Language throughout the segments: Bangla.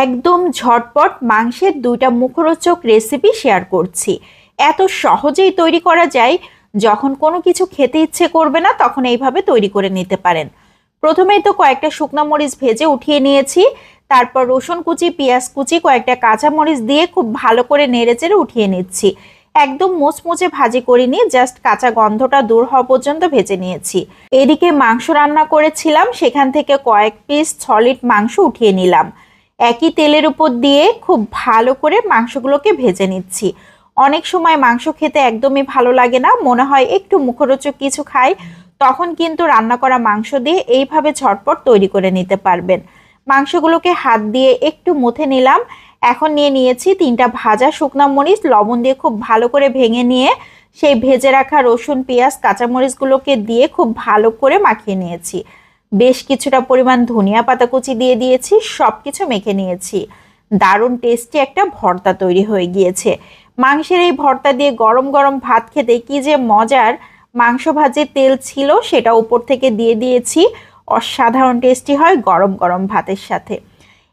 একদম ঝটপট মাংসের দুইটা মুখরোচক রেসিপি শেয়ার করছি। এত সহজেই তৈরি করা যায়, যখন কোনো কিছু খেতে ইচ্ছে করবে না, তখন এইভাবে তৈরি করে নিতে পারেন। প্রথমেই তো কয়েকটা শুকনো মরিচ ভেজে উঠিয়ে নিয়েছি, তারপর রসুন কুচি, পেঁয়াজ কুচি, কয়েকটা কাঁচা মরিচ দিয়ে খুব ভালো করে নেড়েচেড়ে উঠিয়ে নিচ্ছি। একদম মুচমুচে ভাজি করিনি জাস্ট কাঁচা গন্ধটা দূর হওয়া পর্যন্ত ভেজে নিয়েছি। এদিকে মাংস রান্না করেছিলাম, সেখান থেকে কয়েক পিস সলিড মাংস উঠিয়ে নিলাম। একই তেলের উপর দিয়ে খুব ভালো করে মাংসগুলোকে ভেজে নিচ্ছি। অনেক সময় মাংস খেতে একদমই ভালো লাগে না, মনে হয় একটু মুখরোচক কিছু খাই, তখন কিন্তু রান্না করা মাংস দিয়ে এইভাবে ঝটপট তৈরি করে নিতে পারবেন। মাংসগুলোকে হাত দিয়ে একটু মুথে নিলাম। এখন নিয়ে নিয়েছি তিনটা ভাজা শুকনা মরিচ, লবণ দিয়ে খুব ভালো করে ভেঙে নিয়ে সেই ভেজে রাখা রসুন, পেঁয়াজ, কাঁচামরিচগুলোকে দিয়ে খুব ভালো করে মাখিয়ে নিয়েছি। বেশ কিছুটা পরিমাণ ধনিয়া পাতা কুচি দিয়ে দিয়েছি সব কিছু মেখে নিয়েছি। দারুণ টেস্টি একটা ভর্তা তৈরি হয়ে গিয়েছে। মাংসের এই ভর্তা দিয়ে গরম গরম ভাত খেতে কি যে মজার! মাংস ভাজে তেল ছিল, সেটা উপর থেকে দিয়ে দিয়েছি। অসাধারণ টেস্টি হয় গরম গরম ভাতের সাথে।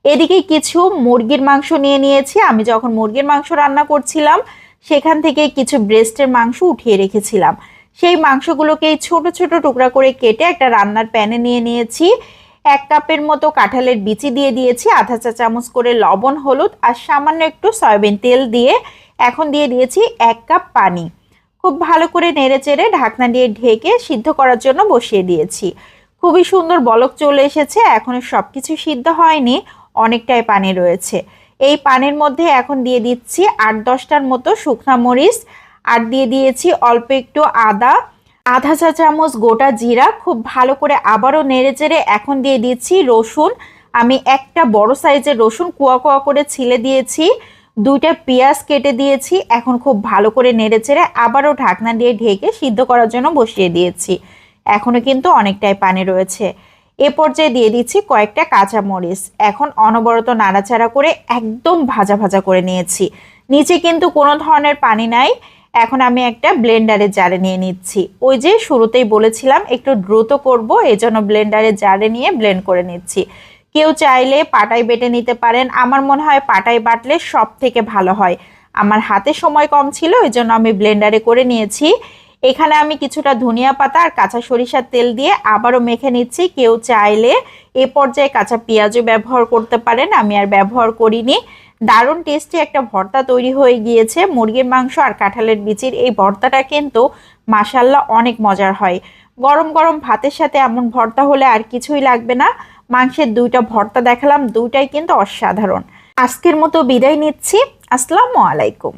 এদিকে কিছু মুরগির মাংস নিয়ে নিয়েছি। আমি যখন মুরগির মাংস রান্না করছিলাম, সেখান থেকে কিছু ব্রেস্টের মাংস উঠিয়ে রেখেছিলাম। সেই মাংসগুলোকে ছোট ছোট টুকরা করে কেটে একটা রান্নার প্যানে নিয়ে নিয়েছি। এক কাপের মতো কাঁঠালের বিচি দিয়ে দিয়েছি, আধা চা চামচ করে লবণ, হলুদ আর সামান্য একটু সয়াবিন তেল দিয়ে এখন দিয়ে দিয়েছি এক কাপ পানি। খুব ভালো করে নেড়ে চেড়ে ঢাকনা দিয়ে ঢেকে সিদ্ধ করার জন্য বসিয়ে দিয়েছি। খুবই সুন্দর বলক চলে এসেছে, এখনও সব কিছু সিদ্ধ হয়নি, অনেকটাই পানি রয়েছে। এই পানির মধ্যে এখন দিয়ে দিচ্ছি আট দশটার মতো শুকনা মরিচ আর দিয়ে দিয়েছি অল্প একটু আদা। আধা চা চামচ গোটা জিরা, খুব ভালো করে আবারও নেড়ে চেড়ে এখন দিয়ে দিচ্ছি রসুন। আমি একটা বড় সাইজের রসুন কুয়া কুয়া করে ছিলে দিয়েছি। দুইটা পেঁয়াজ কেটে দিয়েছি, এখন খুব ভালো করে নেড়ে চেড়ে আবারও ঢাকনা দিয়ে ঢেকে সিদ্ধ করার জন্য বসিয়ে দিয়েছি। এখনও কিন্তু অনেকটাই পানি রয়েছে। এ পর্যায়ে দিয়ে দিচ্ছি কয়েকটা কাঁচা মরিচ এখন অনবরত নাড়াচাড়া করে একদম ভাজা ভাজা করে নিয়েছি। নিচে কিন্তু কোনো ধরনের পানি নাই। এখন আমি একটা ব্লেন্ডারের জারে নিয়ে নিচ্ছি। ওই যে শুরুতেই বলেছিলাম, একটু দ্রুত করব, এজন্য ব্লেন্ডারের জারে নিয়ে ব্লেন্ড করে নিচ্ছি। কেউ চাইলে পাটায় বেটে নিতে পারেন, আমার মনে হয় পাটায় বাটলে সব থেকে ভালো হয়। আমার হাতে সময় কম ছিল এই জন্য আমি ব্লেন্ডারে করে নিয়েছি। এখানে আমি কিছুটা ধনিয়া পাতা আর কাঁচা সরিষার তেল দিয়ে আবারও মেখে নিচ্ছি। কেউ চাইলে এ পর্যায়ে কাঁচা পেঁয়াজও ব্যবহার করতে পারেন, আমি আর ব্যবহার করিনি। দারুণ টেস্টি একটা ভর্তা তৈরি হয়ে গিয়েছে। মুরগির মাংস আর কাঁঠালের বিচির এই ভর্তাটা কিন্তু মাসাল্লাহ অনেক মজার হয়। গরম গরম ভাতের সাথে এমন ভর্তা হলে আর কিছুই লাগবে না। মাংসের দুইটা ভর্তা দেখালাম, দুইটাই কিন্তু অসাধারণ। আজকের মতো বিদায় নিচ্ছি। আসসালামু আলাইকুম।